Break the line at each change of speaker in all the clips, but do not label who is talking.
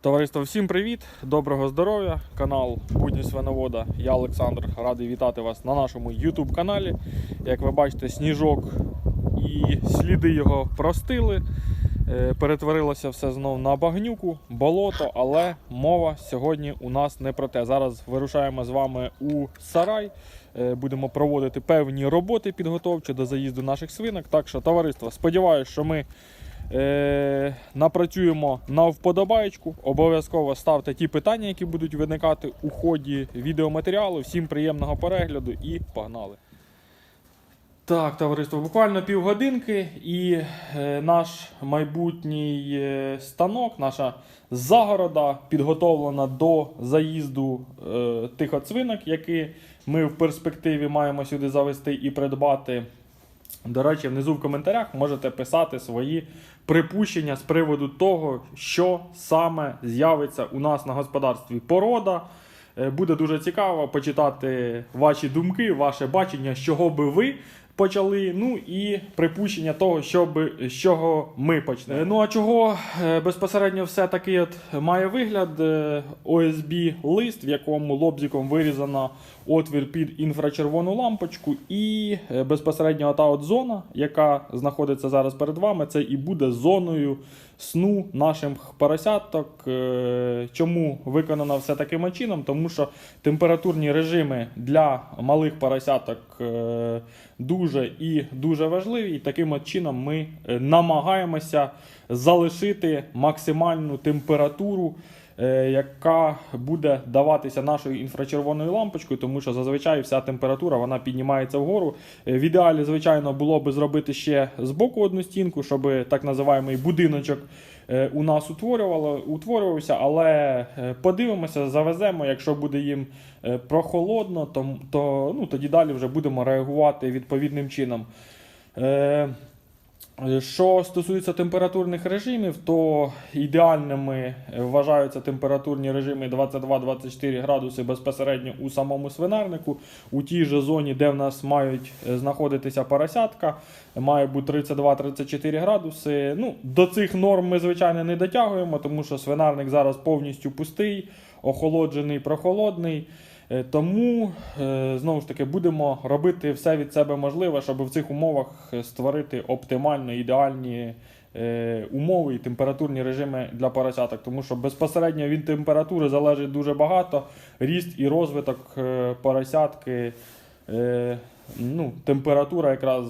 Товариство, всім привіт! Доброго здоров'я! Канал Будні Свиновода. Я Олександр. Радий вітати вас на нашому YouTube каналі. Як ви бачите, сніжок і сліди його простили. Е, Перетворилося все знов на багнюку, болото, але мова сьогодні у нас не про те. Зараз вирушаємо з вами у сарай. Е, Будемо проводити певні роботи підготовчі до заїзду наших свинок. Так що, товариство, сподіваюся, що ми е, напрацюємо на вподобаєчку. Обов'язково ставте ті питання, які будуть виникати у ході відеоматеріалу. Всім приємного перегляду і погнали. Так, товариство, буквально півгодинки, і е, наш майбутній е, станок, наша загорода підготовлена до заїзду е, тих оцвинок, які ми в перспективі маємо сюди завести і придбати. До речі, внизу в коментарях можете писати свої припущення з приводу того, що саме з'явиться у нас на господарстві. Порода. Е, Буде дуже цікаво почитати ваші думки, ваше бачення, з чого би ви почали. Ну і припущення того, що з чого ми почнемо. Ну а чого е, безпосередньо все таки от має вигляд е, OSB лист, в якому лобзиком вирізано отвір під інфрачервону лампочку, і е, безпосередньо та от зона, яка знаходиться зараз перед вами, це і буде зоною сну нашим поросяток. Е, Чому виконано все таким чином? Тому що температурні режими для малих поросяток е, дуже і дуже важливі. І таким чином ми е, намагаємося залишити максимальну температуру. Е, Яка буде даватися нашою інфрачервоною лампочкою, тому що зазвичай вся температура вона піднімається вгору. Е, В ідеалі, звичайно, було би зробити ще з боку одну стінку, щоб так називаємий будиночок е, у нас утворювало, утворювався, але подивимося, завеземо. Якщо буде їм прохолодно, то, то ну, тоді далі вже будемо реагувати відповідним чином. Е, що стосується температурних режимів, то ідеальними е, вважаються температурні режими 22-24 градуси безпосередньо у самому свинарнику. У тій же зоні, де в нас мають е, знаходитися поросятка, має бути 32-34 градуси. Ну, до цих норм ми, звичайно, не дотягуємо, тому що свинарник зараз повністю пустий, охолоджений, прохолодний. Е, Тому е, знову ж таки будемо робити все від себе можливе, щоб в цих умовах е, створити оптимально ідеальні умови і температурні режими для поросяток. Тому що безпосередньо від температури залежить дуже багато. Ріст і розвиток поросятки. Ну, температура якраз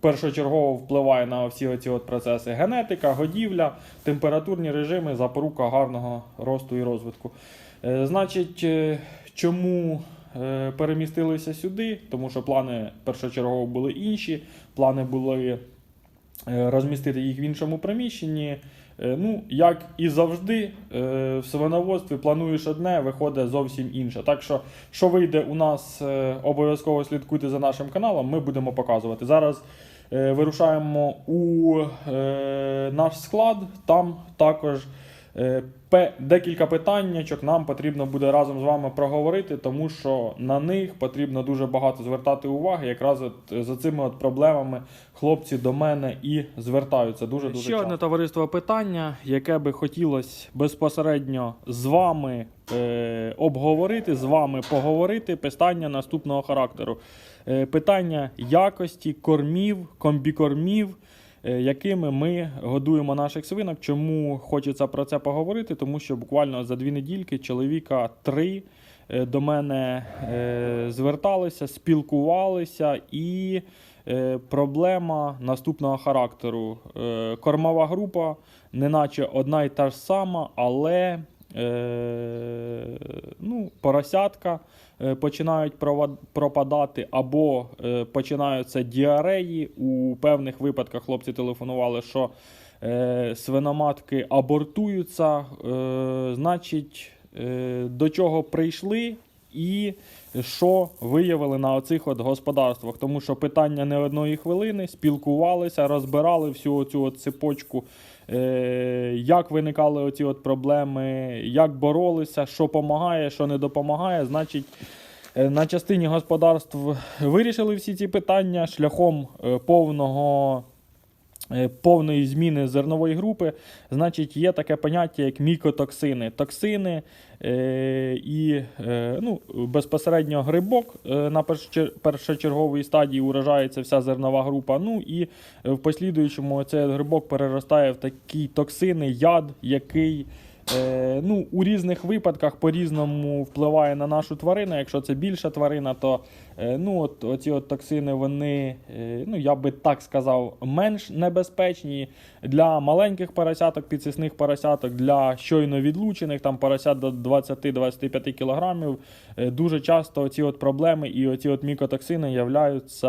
першочергово впливає на всі оці процеси. Генетика, годівля, температурні режими, запорука гарного росту і розвитку. Е, Значить, е, чому е, перемістилися сюди? Тому що плани першочергово були інші. Плани були розмістити їх в іншому приміщенні. Ну, як і завжди, в свиноводстві плануєш одне, виходить зовсім інше. Так що, що вийде у нас, обов'язково слідкуйте за нашим каналом, ми будемо показувати. Зараз вирушаємо у наш склад, там також. Е, Декілька питаннячок нам потрібно буде разом з вами проговорити, тому що на них потрібно дуже багато звертати уваги. Якраз от е, за цими от проблемами хлопці до мене і звертаються. Дуже дуже ще одне товариство питання, яке би хотілося безпосередньо з вами е, обговорити, з вами поговорити. Питання наступного характеру. Е, питання якості кормів, комбікормів якими ми годуємо наших свинок. Чому хочеться про це поговорити? Тому що буквально за дві недільки чоловіка три е, до мене е, зверталися, спілкувалися і. е, Проблема наступного характеру. Е, Кормова група, неначе одна й та ж сама, але е, ну, поросятка е, починають пропадати, або е, починаються діареї. У певних випадках хлопці телефонували, що е, свиноматки абортуються. Е, значить, е, до чого прийшли і що виявили на оцих от господарствах. Тому що питання не одної хвилини, спілкувалися, розбирали всю цю от цепочку. Е, як виникали оці от проблеми, як боролися, що допомагає, що не допомагає. Значить, е, на частині господарств вирішили всі ці питання шляхом е, повного повної зміни зернової групи, значить, є таке поняття, як мікотоксини. Токсини е, і е, ну, безпосередньо грибок е, на першочер- першочерговій стадії уражається вся зернова група. Ну і в послідуючому цей грибок переростає в такі токсини, яд, який. Е, ну, у різних випадках по-різному впливає на нашу тварину. Якщо це більша тварина, то е, ну, от, оці от токсини, вони, е, ну, я би так сказав, менш небезпечні для маленьких поросяток, підсисних поросяток, для щойно відлучених там поросят до 20-25 кілограмів. Е, дуже часто ці от проблеми і оці от мікотоксини являються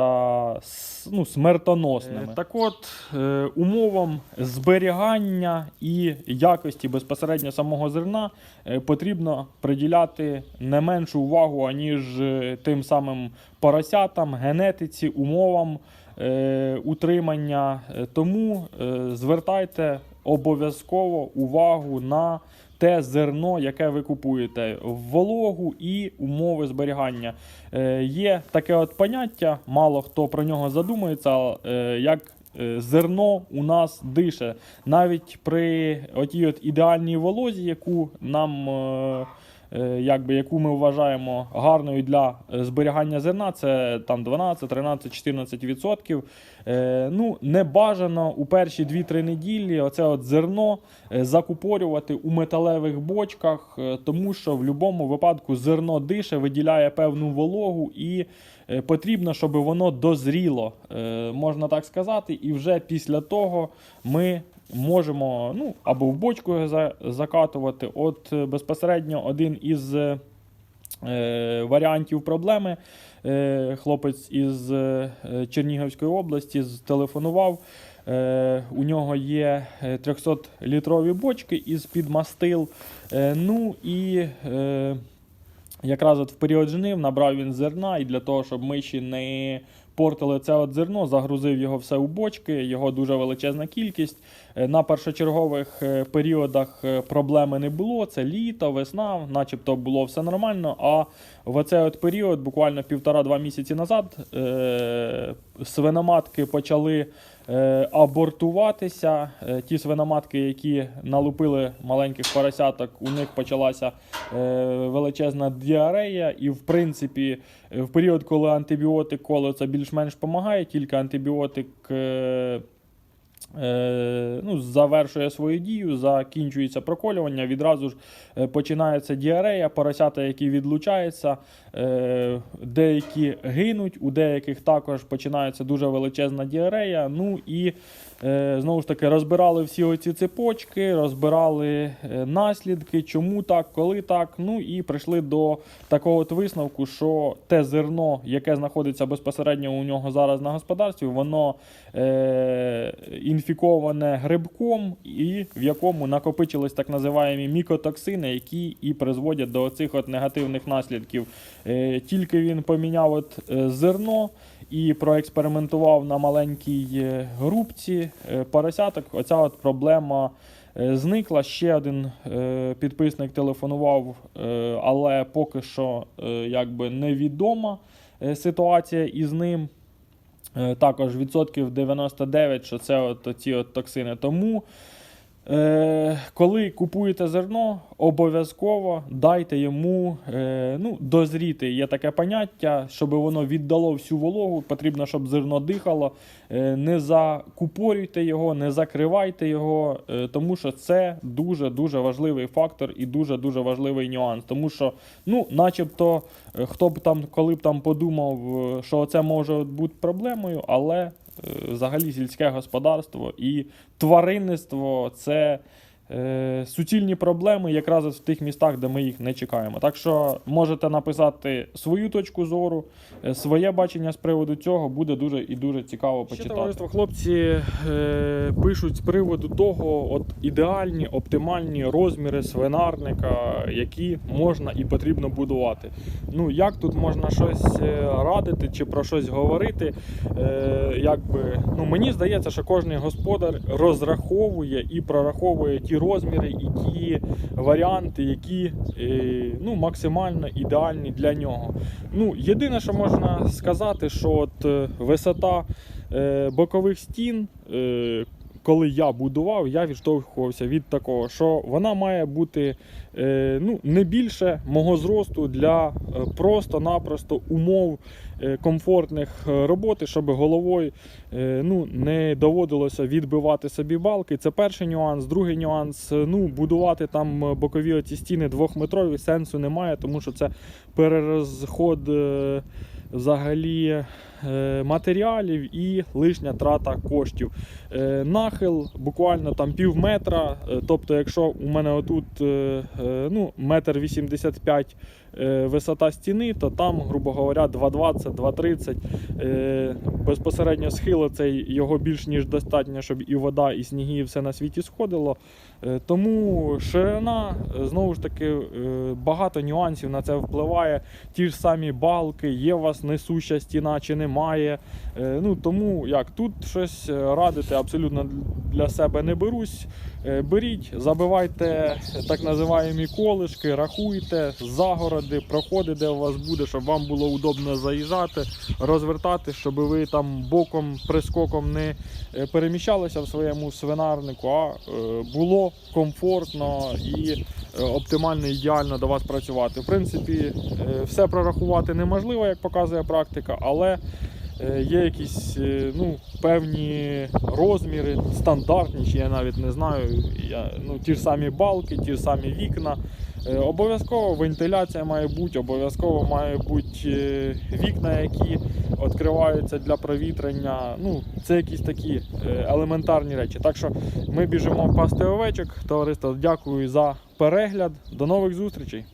ну, смертоносними. так от, е, умовам зберігання і якості безпосередньо самого зерна е, потрібно приділяти не меншу увагу, аніж е, тим самим поросятам, генетиці, умовам е, утримання. Е, Тому е, звертайте обов'язково увагу на те зерно, яке ви купуєте, вологу і умови зберігання. Е, є таке от поняття, мало хто про нього задумується, е, як е, зерно у нас дише. Навіть при отій от ідеальній волозі, яку нам. Е, Якби, яку ми вважаємо гарною для е, зберігання зерна, це там 12, 13, 14 відсотків. Е, ну, не бажано у перші 2-3 неділі оце от зерно е, закупорювати у металевих бочках, тому що в будь-якому випадку зерно дише, виділяє певну вологу і потрібно, щоб воно дозріло, можна так сказати, і вже після того ми можемо ну, або в бочку його закатувати. От е, безпосередньо один із е, е, варіантів проблеми. Е, хлопець із е, Чернігівської області зтелефонував. Е, у нього є 300-літрові бочки із під мастил. Е, ну і е, якраз от в період жнив набрав він зерна, і для того, щоб миші не портили це от зерно, загрузив його все у бочки, його дуже величезна кількість. Е, На першочергових е, періодах е, проблеми не було. Це літо, весна, начебто було все нормально. А в оцей от період, буквально півтора-два місяці назад, свиноматки почали абортуватися. Ті свиноматки, які налупили маленьких поросяток, у них почалася величезна діарея. І, в принципі, в період, коли антибіотик це більш-менш допомагає, тільки антибіотик. Е, ну, завершує свою дію, закінчується проколювання, відразу ж е, починається діарея, поросята, які відлучаються, е, деякі гинуть, у деяких також починається дуже величезна діарея. Ну і знову ж таки розбирали всі оці цепочки, розбирали е, наслідки, чому так, коли так. Ну і прийшли до такого от висновку, що те зерно, яке знаходиться безпосередньо у нього зараз на господарстві, воно е, інфіковане грибком, і в якому накопичились так називаємо мікотоксини, які і призводять до цих от негативних наслідків. Е, тільки він поміняв от, е, зерно і проекспериментував на маленькій е, групці е, поросяток, оця от проблема. е, Зникла ще один підписник телефонував, але поки що якби невідома ситуація із ним. Також відсотків 99, що це от ці от токсини. Тому, коли купуєте зерно, обов'язково дайте йому е, ну, дозріти. Є таке поняття, щоб воно віддало всю вологу, потрібно, щоб зерно дихало. Е, не закупорюйте його, не закривайте його, е, тому що це дуже-дуже важливий фактор і дуже-дуже важливий нюанс. Тому що, ну, начебто, е, хто б там, коли б там подумав, е, що це може бути проблемою, але е, взагалі сільське господарство і тваринництво це е, суцільні проблеми якраз в тих містах, де ми їх не чекаємо. Так що можете написати свою точку зору, е, своє бачення з приводу цього буде дуже і дуже цікаво почитати. товариство, хлопці е, пишуть з приводу того, от ідеальні оптимальні розміри свинарника, які можна і потрібно будувати. Ну як тут можна щось е, радити чи про щось говорити? Е, якби, ну, мені здається, що кожен господар розраховує і прораховує ті розміри і ті варіанти, які е, ну, максимально ідеальні для нього. Ну, єдине, що можна сказати, що от е, висота е, бокових стін, коли я будував, я відштовхувався від такого, що вона має бути е, ну, не більше мого зросту для е, просто-напросто умов е, комфортних роботи, щоб головою ну, не доводилося відбивати собі балки. Це перший нюанс. Другий нюанс ну, будувати там бокові оці стіни двохметрові сенсу немає, тому що це перерозход. Взагалі е, матеріалів і лишня трата коштів. Е, Нахил буквально там пів метра. е, Тобто, якщо у мене отут ну, метр 85 е, висота стіни, то там, грубо говоря, 2,20, 2,30. Е, Безпосередньо схил цей його більш ніж достатньо, щоб і вода, і сніги, і все на світі сходило. Е, Тому ширина, е, знову ж таки, е, багато нюансів на це впливає. Ті ж самі балки, є у вас несуща стіна чи немає. Е, Ну, тому як тут щось е, радити абсолютно для себе не берусь. Е, Беріть, забивайте так називаємо колишки, рахуйте загороди, проходи, де у вас буде, щоб вам було удобно заїжджати, розвертати, щоб ви там боком, прискоком не е, переміщалися в своєму свинарнику, а е, було комфортно і е, оптимально, ідеально до вас працювати. В принципі, все прорахувати неможливо, як показує практика, але є якісь ну, певні розміри, стандартні, чи я навіть не знаю. Я, ну, ті ж самі балки, ті ж самі вікна. Е, Обов'язково вентиляція має бути, обов'язково має бути е, вікна, які відкриваються для провітрення. Ну, це якісь такі е, елементарні речі. Так що ми біжимо пасти овечок. Товариство, дякую за перегляд. До нових зустрічей.